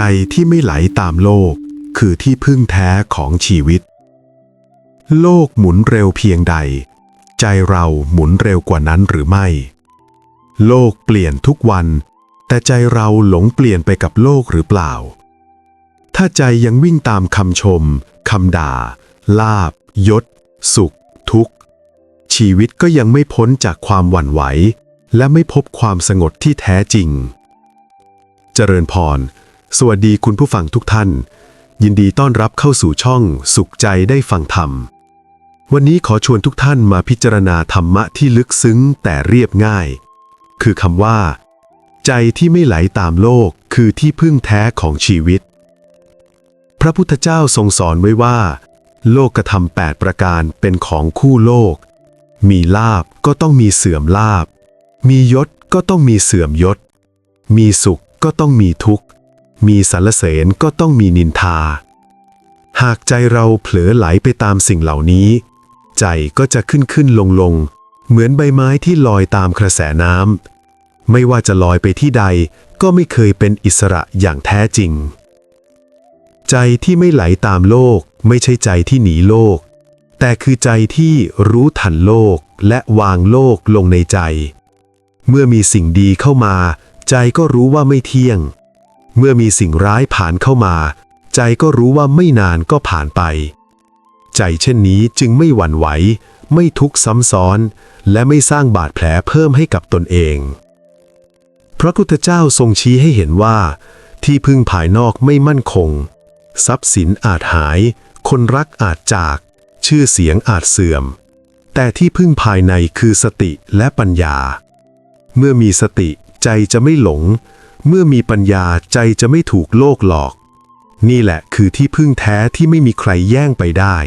ใจที่ไม่ไหลตามโลก คือที่พึ่งแท้ของชีวิต โลกหมุนเร็วเพียงใด ใจเราหมุนเร็วกว่านั้นหรือไม่ โลกเปลี่ยนทุกวัน แต่ใจเราหลงเปลี่ยนไปกับโลกหรือเปล่า ถ้าใจยังวิ่งตามคำชมคำด่า ลาบ ยศ สุข ทุกข์ ชีวิตก็ยังไม่พ้นจากความหวั่นไหว และไม่พบความสงบที่แท้จริง เจริญพร สวัสดีคุณผู้ฟังทุกท่าน ยินดีต้อนรับเข้าสู่ช่องสุขใจได้ฟังธรรม วันนี้ขอชวนทุกท่านมาพิจารณาธรรมะที่ลึกซึ้งแต่เรียบง่าย คือคำว่า ใจที่ไม่ไหลตามโลกคือที่พึ่งแท้ของชีวิต พระพุทธเจ้าทรงสอนไว้ว่า โลกธรรมแปดประการเป็นของคู่โลก มีลาบก็ต้องมีเสื่อมลาบ มียศก็ต้องมีเสื่อมยศ มีสุขก็ต้องมีทุกข์ มีสรรเสริญก็ต้องมีนินทา หากใจเราเผลอไหลไปตามสิ่งเหล่านี้ ใจก็จะขึ้นขึ้นลงลงเหมือนใบไม้ที่ลอยตามกระแสน้ำไม่ว่าจะลอยไปที่ใดก็ไม่เคยเป็นอิสระอย่างแท้จริง ใจที่ไม่ไหลตามโลกไม่ใช่ใจที่หนีโลก แต่คือใจที่รู้ทันโลกและวางโลกลงในใจ เมื่อมีสิ่งดีเข้ามา ใจก็รู้ว่าไม่เที่ยง เมื่อมีสิ่งร้ายผ่านเข้ามา ใจก็รู้ว่าไม่นานก็ผ่านไป ใจเช่นนี้จึงไม่หวั่นไหว ไม่ทุกข์ซ้ำซ้อน และไม่สร้างบาดแผลเพิ่มให้กับตนเอง พระพุทธเจ้าทรงชี้ให้เห็นว่า ที่พึ่งภายนอกไม่มั่นคง ทรัพย์สินอาจหาย คนรักอาจจาก ชื่อเสียงอาจเสื่อม แต่ที่พึ่งภายในคือสติและปัญญา เมื่อมีสติใจจะไม่หลง เมื่อมีปัญญาใจจะไม่ถูกโลกหลอก นี่แหละคือที่พึ่งแท้ที่ไม่มีใครแย่งไปได้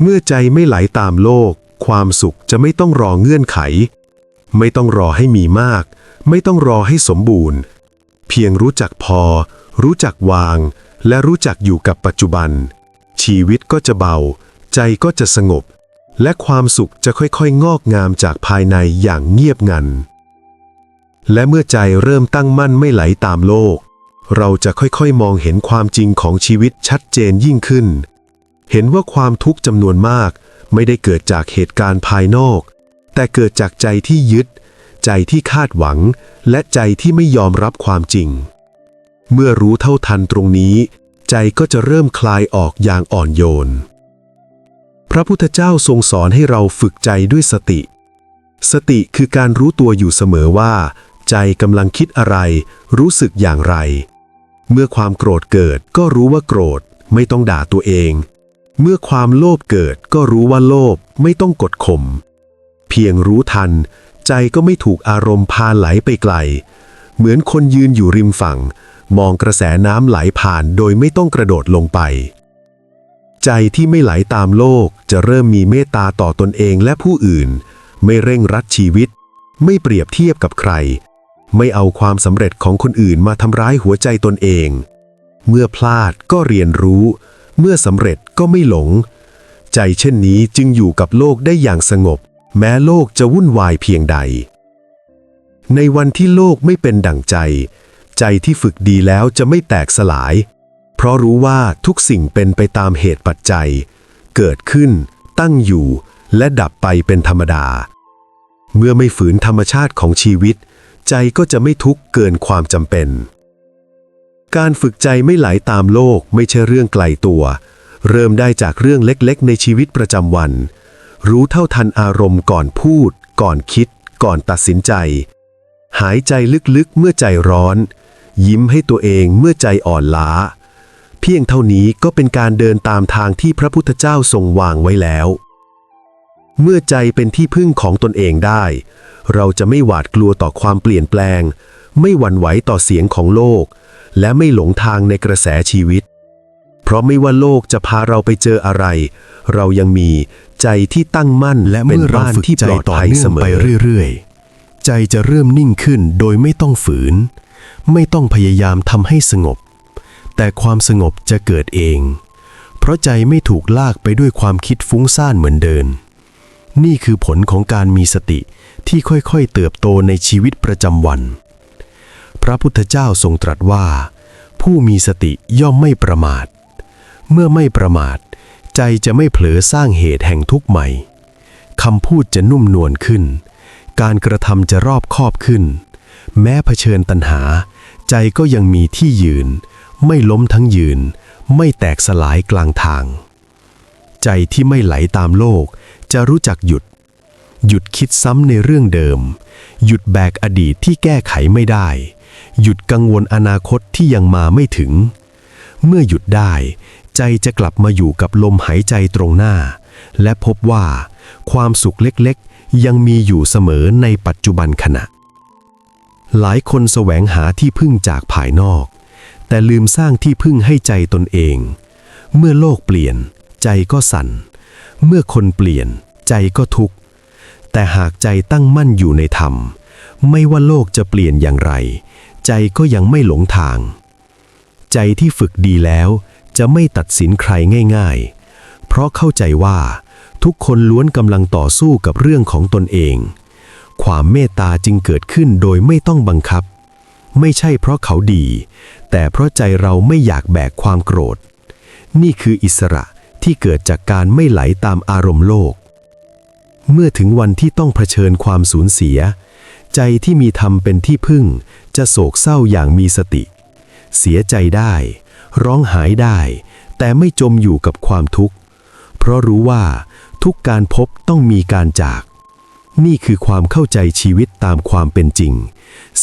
เมื่อใจไม่ไหลตามโลก ความสุขจะไม่ต้องรอเงื่อนไข ไม่ต้องรอให้มีมาก ไม่ต้องรอให้สมบูรณ์ เพียงรู้จักพอ รู้จักวาง และรู้จักอยู่กับปัจจุบัน ชีวิตก็จะเบา ใจก็จะสงบ และความสุขจะค่อยๆ งอกงามจากภายในอย่างเงียบงัน และเมื่อใจเริ่มตั้งมั่นไม่ไหลตามโลก เราจะค่อยๆ มองเห็นความจริงของชีวิตชัดเจนยิ่งขึ้น เห็นว่าความทุกข์จำนวนมาก ไม่ได้เกิดจากเหตุการณ์ภายนอก แต่เกิดจากใจที่ยึด ใจที่คาดหวัง และใจที่ไม่ยอมรับความจริง เมื่อรู้เท่าทันตรงนี้ ใจก็จะเริ่มคลายออกอย่างอ่อนโยน พระพุทธเจ้าทรงสอนให้เราฝึกใจด้วยสติ สติคือการรู้ตัวอยู่เสมอว่า ใจกำลังคิดอะไร รู้สึกอย่างไร เมื่อความโกรธเกิดก็รู้ว่าโกรธ ไม่ต้องด่าตัวเอง เมื่อความโลภเกิดก็รู้ว่าโลภไม่ต้องกดข่มเพียงรู้ทัน ใจก็ไม่ถูกอารมณ์พาไหลไปไกล เหมือนคนยืนอยู่ริมฝั่ง มองกระแสน้ำไหลผ่านโดยไม่ต้องกระโดดลงไป ใจที่ไม่ไหลตามโลกจะเริ่มมีเมตตาต่อตนเองและผู้อื่น ไม่เร่งรัดชีวิต ไม่เปรียบเทียบกับใคร ไม่เอาความสำเร็จของคนอื่นมาทำร้ายหัวใจตนเอง เมื่อพลาดก็เรียนรู้ เมื่อสำเร็จก็ไม่หลง ใจเช่นนี้จึงอยู่กับโลกได้อย่างสงบ แม้โลกจะวุ่นวายเพียงใด ในวันที่โลกไม่เป็นดั่งใจ ใจที่ฝึกดีแล้วจะไม่แตกสลาย เพราะรู้ว่าทุกสิ่งเป็นไปตามเหตุปัจจัย เกิดขึ้น ตั้งอยู่ และดับไปเป็นธรรมดา เมื่อไม่ฝืนธรรมชาติของชีวิต ใจก็จะไม่ทุกข์เกินความจำเป็น การฝึกใจไม่ไหลาตามโลกไม่ใช่เรื่องไกลตัว เริ่มได้จากเรื่องเล็กๆ ในชีวิตประจำวัน รู้เท่าทันอารมณ์ก่อนพูด ก่อนคิด ก่อนตัดสินใจ หายใจลึกๆเมื่อใจร้อน ยิ้มให้ตัวเองเมื่อใจอ่อนล้า เพียงเท่านี้ก็เป็นการเดินตามทางที่พระพุทธเจ้าทรงวางไว้แล้ว เมื่อใจเป็นที่พึ่งของตนเองได้ เราจะไม่หวาดกลัวต่อความเปลี่ยนแปลง ไม่หวั่นไหวต่อเสียงของโลก และไม่หลงทางในกระแสชีวิต เพราะไม่ว่าโลกจะพาเราไปเจออะไร เรายังมีใจที่ตั้งมั่นและเป็นเมื่อเราบ้านฝึกที่ใจปลอดต่อภัยเนื่อเสงไปเรื่อยๆ ใจจะเริ่มนิ่งขึ้นโดยไม่ต้องฝืน ไม่ต้องพยายามทำให้สงบ แต่ความสงบจะเกิดเอง เพราะใจไม่ถูกลากไปด้วยความคิดฟุ้งซ่านเหมือนเดิม นี่คือผลของการมีสติที่ค่อยๆเติบโตในชีวิตประจำวัน พระพุทธเจ้าทรงตรัสว่า ผู้มีสติย่อมไม่ประมาท เมื่อไม่ประมาท ใจจะไม่เผลอสร้างเหตุแห่งทุกข์ใหม่คำพูดจะนุ่มนวลขึ้น การกระทำจะรอบคอบขึ้น แม้เผชิญตัณหา ใจก็ยังมีที่ยืน ไม่ล้มทั้งยืน ไม่แตกสลายกลางทาง ใจที่ไม่ไหลตามโลก จะรู้จักหยุด หยุดคิดซ้ำในเรื่องเดิม หยุดแบกอดีตที่แก้ไขไม่ได้ หยุดกังวลอนาคตที่ยังมาไม่ถึง เมื่อหยุดได้ ใจจะกลับมาอยู่กับลมหายใจตรงหน้า และพบว่า ความสุขเล็กๆ ยังมีอยู่เสมอในปัจจุบันขณะ หลายคนแสวงหาที่พึ่งจากภายนอก แต่ลืมสร้างที่พึ่งให้ใจตนเอง เมื่อโลกเปลี่ยน ใจก็สั่น เมื่อคนเปลี่ยนใจก็ทุกข์ แต่หากใจตั้งมั่นอยู่ในธรรม ไม่ว่าโลกจะเปลี่ยนอย่างไร ใจก็ยังไม่หลงทาง ใจที่ฝึกดีแล้วจะไม่ตัดสินใครง่าย ๆ เพราะเข้าใจว่า ทุกคนล้วนกำลังต่อสู้กับเรื่องของตนเอง ความเมตตาจึงเกิดขึ้นโดยไม่ต้องบังคับ ไม่ใช่เพราะเขาดี แต่เพราะใจเราไม่อยากแบกความโกรธ นี่คืออิสระ ที่เกิดจากการไม่ไหลตามอารมณ์โลก เมื่อถึงวันที่ต้องเผชิญความสูญเสีย ใจที่มีธรรมเป็นที่พึ่ง จะโศกเศร้าอย่างมีสติ เสียใจได้ ร้องหายได้ แต่ไม่จมอยู่กับความทุกข์ เพราะรู้ว่าทุกการพบต้องมีการจาก นี่คือความเข้าใจชีวิตตามความเป็นจริง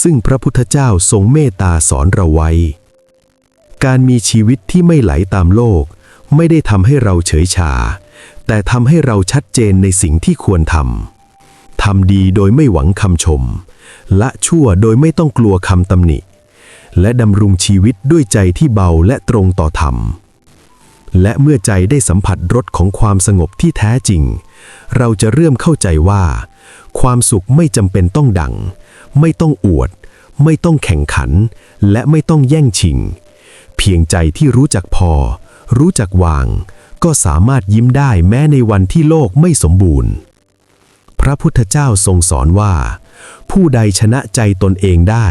ซึ่งพระพุทธเจ้าทรงเมตตาสอนเราไว้ การมีชีวิตที่ไม่ไหลตามโลก ไม่ได้ทำให้เราเฉยชา แต่ทำให้เราชัดเจนในสิ่งที่ควรทำทำดีโดยไม่หวังคำชม ละชั่วโดยไม่ต้องกลัวคำตำหนิ และดำรงชีวิตด้วยใจที่เบาและตรงต่อธรรม และเมื่อใจได้สัมผัสรสของความสงบที่แท้จริง เราจะเริ่มเข้าใจว่า ความสุขไม่จำเป็นต้องดัง ไม่ต้องอวด ไม่ต้องแข่งขัน และไม่ต้องแย่งชิง เพียงใจที่รู้จักพอ รู้จักวาง ก็สามารถยิ้มได้แม้ในวันที่โลกไม่สมบูรณ์ พระพุทธเจ้าทรงสอนว่า ผู้ใดชนะใจตนเองได้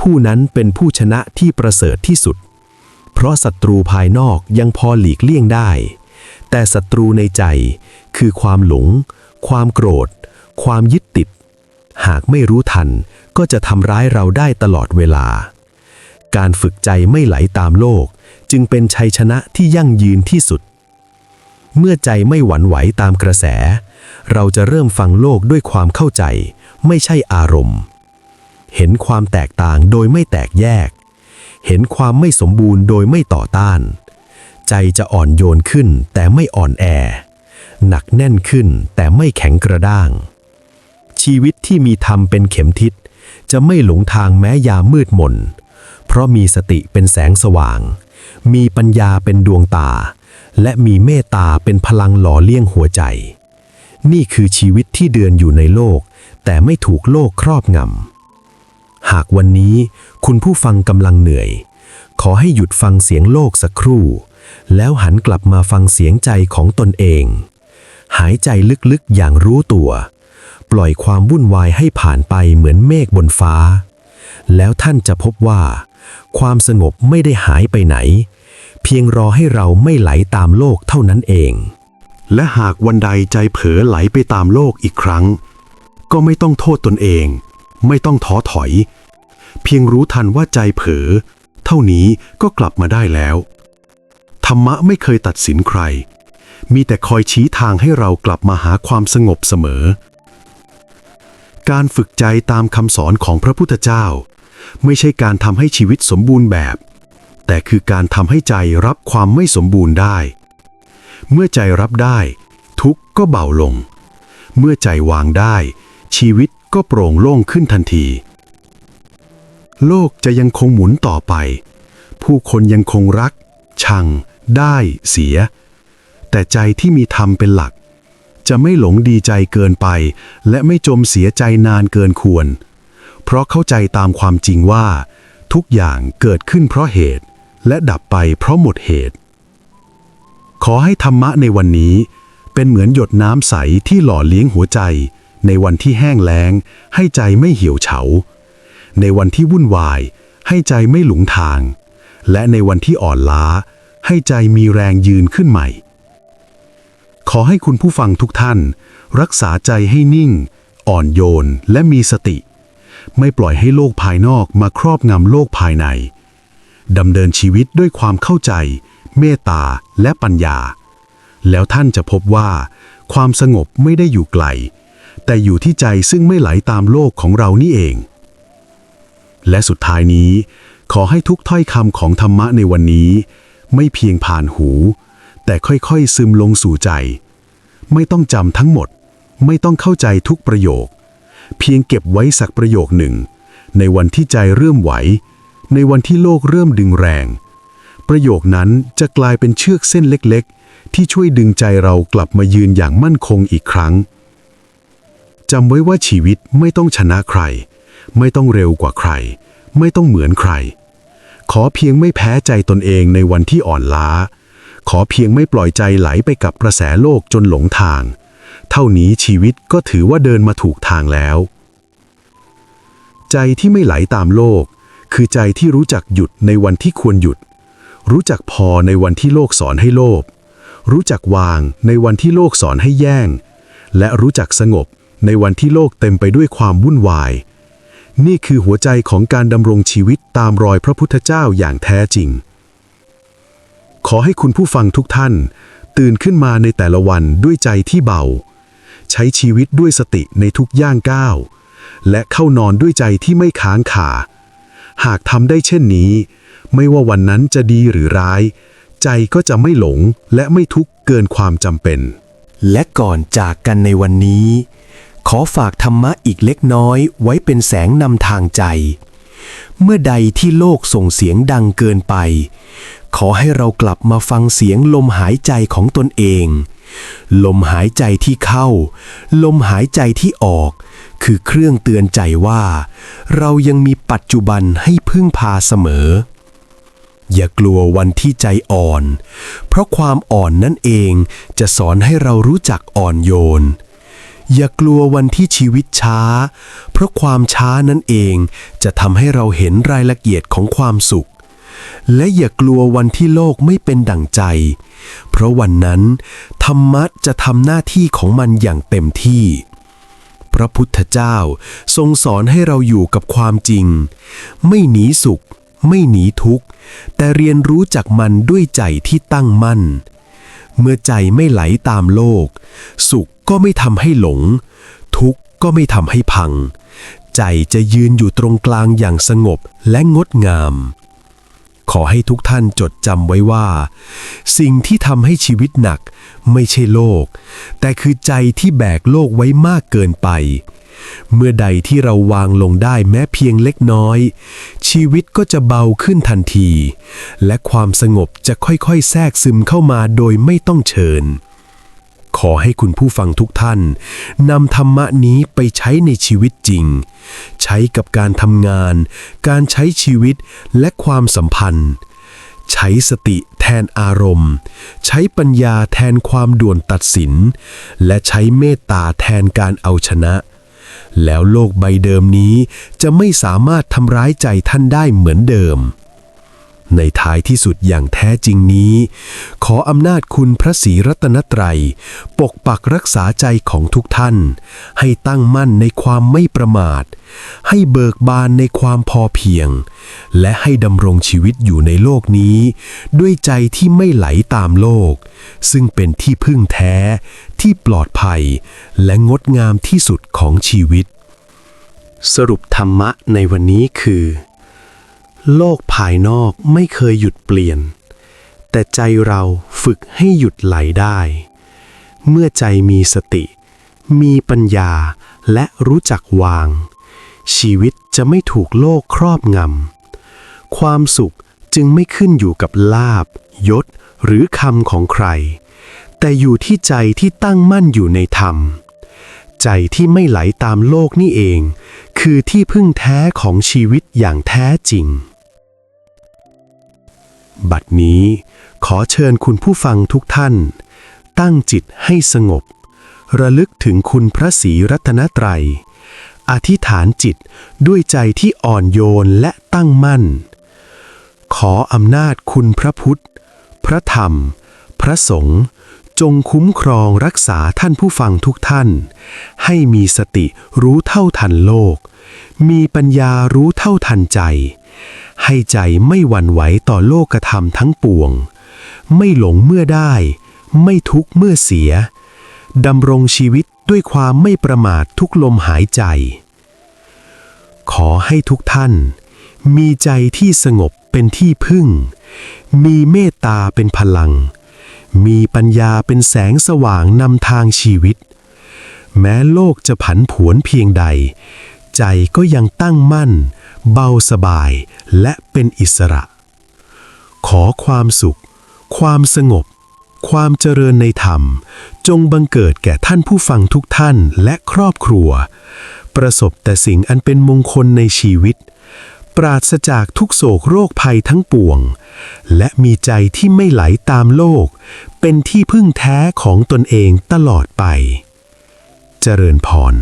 ผู้นั้นเป็นผู้ชนะที่ประเสริฐที่สุด เพราะศัตรูภายนอกยังพอหลีกเลี่ยงได้ แต่ศัตรูในใจคือความหลง ความโกรธ ความยึดติด หากไม่รู้ทันก็จะทำร้ายเราได้ตลอดเวลาการฝึกใจไม่ไหลตามโลก จึงเป็นชัยชนะที่ยั่งยืนที่สุด เมื่อใจไม่หวั่นไหวตามกระแส เราจะเริ่มฟังโลกด้วยความเข้าใจ ไม่ใช่อารมณ์ เห็นความแตกต่างโดยไม่แตกแยก เห็นความไม่สมบูรณ์โดยไม่ต่อต้าน ใจจะอ่อนโยนขึ้นแต่ไม่อ่อนแอ หนักแน่นขึ้นแต่ไม่แข็งกระด้าง ชีวิตที่มีธรรมเป็นเข็มทิศจะไม่หลงทางแม้ยามมืดมน เพราะมีสติเป็นแสงสว่าง มีปัญญาเป็นดวงตา และมีเมตตาเป็นพลังหล่อเลี้ยงหัวใจ นี่คือชีวิตที่เดินอยู่ในโลก แต่ไม่ถูกโลกครอบงำ หากวันนี้คุณผู้ฟังกำลังเหนื่อย ขอให้หยุดฟังเสียงโลกสักครู่ แล้วหันกลับมาฟังเสียงใจของตนเอง หายใจลึกๆอย่างรู้ตัว ปล่อยความวุ่นวายให้ผ่านไปเหมือนเมฆบนฟ้า แล้วท่านจะพบว่า ความสงบไม่ได้หายไปไหน เพียงรอให้เราไม่ไหลตามโลกเท่านั้นเอง และหากวันใดใจเผลอไหลไปตามโลกอีกครั้ง ก็ไม่ต้องโทษตนเอง ไม่ต้องท้อถอย เพียงรู้ทันว่าใจเผลอ เท่านี้ก็กลับมาได้แล้ว ธรรมะไม่เคยตัดสินใคร มีแต่คอยชี้ทางให้เรากลับมาหาความสงบเสมอ การฝึกใจตามคำสอนของพระพุทธเจ้า ไม่ใช่การทำให้ชีวิตสมบูรณ์แบบ แต่คือการทำให้ใจรับความไม่สมบูรณ์ได้ เมื่อใจรับได้ ทุกข์ก็เบาลง เมื่อใจวางได้ ชีวิตก็โปร่งโล่งขึ้นทันที โลกจะยังคงหมุนต่อไป ผู้คนยังคงรัก ชัง ได้ เสีย แต่ใจที่มีธรรมเป็นหลัก จะไม่หลงดีใจเกินไป และไม่จมเสียใจนานเกินควร เพราะเข้าใจตามความจริงว่า ทุกอย่างเกิดขึ้นเพราะเหตุ และดับไปเพราะหมดเหตุ ขอให้ธรรมะในวันนี้ เป็นเหมือนหยดน้ำใสที่หล่อเลี้ยงหัวใจ ในวันที่แห้งแล้ง ให้ใจไม่เหี่ยวเฉา ในวันที่วุ่นวาย ให้ใจไม่หลงทาง และในวันที่อ่อนล้า ให้ใจมีแรงยืนขึ้นใหม่ ขอให้คุณผู้ฟังทุกท่าน รักษาใจให้นิ่ง อ่อนโยนและมีสติ ไม่ปล่อยให้โลกภายนอกมาครอบงำโลกภายในดำเนินชีวิตด้วยความเข้าใจ เมตตาและปัญญา แล้วท่านจะพบว่า ความสงบไม่ได้อยู่ไกล แต่อยู่ที่ใจซึ่งไม่ไหลตามโลกของเรานี่เอง และสุดท้ายนี้ ขอให้ทุกถ้อยคำของธรรมะในวันนี้ ไม่เพียงผ่านหู แต่ค่อยๆซึมลงสู่ใจ ไม่ต้องจำทั้งหมด ไม่ต้องเข้าใจทุกประโยค เพียงเก็บไว้สักประโยคหนึ่ง ในวันที่ใจเริ่มไหว ในวันที่โลกเริ่มดึงแรง ประโยคนั้นจะกลายเป็นเชือกเส้นเล็กๆ ที่ช่วยดึงใจเรากลับมายืนอย่างมั่นคงอีกครั้งจำไว้ว่าชีวิตไม่ต้องชนะใคร ไม่ต้องเร็วกว่าใคร ไม่ต้องเหมือนใคร ขอเพียงไม่แพ้ใจตนเองในวันที่อ่อนล้า ขอเพียงไม่ปล่อยใจไหลไปกับกระแสโลกจนหลงทาง เท่านี้ชีวิตก็ถือว่าเดินมาถูกทางแล้ว ใจที่ไม่ไหลตามโลก คือใจที่รู้จักหยุดในวันที่ควรหยุด รู้จักพอในวันที่โลกสอนให้โลภรู้จักวางในวันที่โลกสอนให้แย่ง และรู้จักสงบในวันที่โลกเต็มไปด้วยความวุ่นวาย นี่คือหัวใจของการดำรงชีวิตตามรอยพระพุทธเจ้าอย่างแท้จริง ขอให้คุณผู้ฟังทุกท่าน ตื่นขึ้นมาในแต่ละวันด้วยใจที่เบา ใช้ชีวิตด้วยสติในทุกย่างก้าว และเข้านอนด้วยใจที่ไม่ค้างขา หากทำได้เช่นนี้ ไม่ว่าวันนั้นจะดีหรือร้าย ใจก็จะไม่หลงและไม่ทุกข์เกินความจำเป็น และก่อนจากกันในวันนี้ ขอฝากธรรมะอีกเล็กน้อยไว้เป็นแสงนำทางใจ เมื่อใดที่โลกส่งเสียงดังเกินไป ขอให้เรากลับมาฟังเสียงลมหายใจของตนเอง ลมหายใจที่เข้า ลมหายใจที่ออก คือเครื่องเตือนใจว่า เรายังมีปัจจุบันให้พึ่งพาเสมอ อย่ากลัววันที่ใจอ่อน เพราะความอ่อนนั่นเองจะสอนให้เรารู้จักอ่อนโยน อย่ากลัววันที่ชีวิตช้า เพราะความช้านั่นเองจะทำให้เราเห็นรายละเอียดของความสุข และอย่ากลัววันที่โลกไม่เป็นดั่งใจ เพราะวันนั้น ธรรมะจะทำหน้าที่ของมันอย่างเต็มที่พระพุทธเจ้าทรงสอนให้เราอยู่กับความจริง ไม่หนีสุข ไม่หนีทุกข์ แต่เรียนรู้จากมันด้วยใจที่ตั้งมั่น เมื่อใจไม่ไหลตามโลก สุข ก็ไม่ทำให้หลง ทุกข์ก็ไม่ทำให้พัง ใจจะยืนอยู่ตรงกลางอย่างสงบและงดงาม ขอให้ทุกท่านจดจำไว้ว่า สิ่งที่ทำให้ชีวิตหนักไม่ใช่โลก แต่คือใจที่แบกโลกไว้มากเกินไป เมื่อใดที่เราวางลงได้แม้เพียงเล็กน้อย ชีวิตก็จะเบาขึ้นทันที และความสงบจะค่อยๆ แทรกซึมเข้ามาโดยไม่ต้องเชิญ ขอให้คุณผู้ฟังทุกท่านนำธรรมะนี้ไปใช้ในชีวิตจริง ใช้กับการทำงาน การใช้ชีวิตและความสัมพันธ์ ใช้สติแทนอารมณ์ ใช้ปัญญาแทนความด่วนตัดสิน และใช้เมตตาแทนการเอาชนะ แล้วโลกใบเดิมนี้จะไม่สามารถทำร้ายใจท่านได้เหมือนเดิม ในท้ายที่สุดอย่างแท้จริงนี้ ขออำนาจคุณพระศรีรัตนตรัย ปกปักรักษาใจของทุกท่าน ให้ตั้งมั่นในความไม่ประมาท ให้เบิกบานในความพอเพียง และให้ดำรงชีวิตอยู่ในโลกนี้ ด้วยใจที่ไม่ไหลตามโลก ซึ่งเป็นที่พึ่งแท้ ที่ปลอดภัย และงดงามที่สุดของชีวิต สรุปธรรมะในวันนี้คือ โลกภายนอกไม่เคยหยุดเปลี่ยน แต่ใจเราฝึกให้หยุดไหลได้ เมื่อใจมีสติ มีปัญญาและรู้จักวาง ชีวิตจะไม่ถูกโลกครอบงำ ความสุขจึงไม่ขึ้นอยู่กับลาบ ยศ หรือคำของใคร แต่อยู่ที่ใจที่ตั้งมั่นอยู่ในธรรม ใจที่ไม่ไหลตามโลกนี่เอง คือที่พึ่งแท้ของชีวิตอย่างแท้จริง บัดนี้ขอเชิญคุณผู้ฟังทุกท่าน ตั้งจิตให้สงบ ระลึกถึงคุณพระศรีรัตนตรัย อธิษฐานจิตด้วยใจที่อ่อนโยนและตั้งมั่น ขออำนาจคุณพระพุทธ พระธรรม พระสงฆ์จงคุ้มครองรักษาท่านผู้ฟังทุกท่าน ให้มีสติรู้เท่าทันโลก มีปัญญารู้เท่าทันใจ ให้ใจไม่หวั่นไหวต่อโลกธรรมทั้งปวง ไม่หลงเมื่อได้ ไม่ทุกข์เมื่อเสียดำรงชีวิตด้วยความไม่ประมาททุกลมหายใจ ขอให้ทุกท่าน มีใจที่สงบเป็นที่พึ่ง มีเมตตาเป็นพลัง มีปัญญาเป็นแสงสว่างนำทางชีวิต แม้โลกจะผันผวนเพียงใด ใจก็ยังตั้งมั่น เบาสบายและเป็นอิสระ ขอความสุข ความสงบ ความเจริญในธรรม จงบังเกิดแก่ท่านผู้ฟังทุกท่านและครอบครัว ประสบแต่สิ่งอันเป็นมงคลในชีวิต ปราศจากทุกโศกโรคภัยทั้งปวง และมีใจที่ไม่ไหลตามโลก เป็นที่พึ่งแท้ของตนเองตลอดไป เจริญพร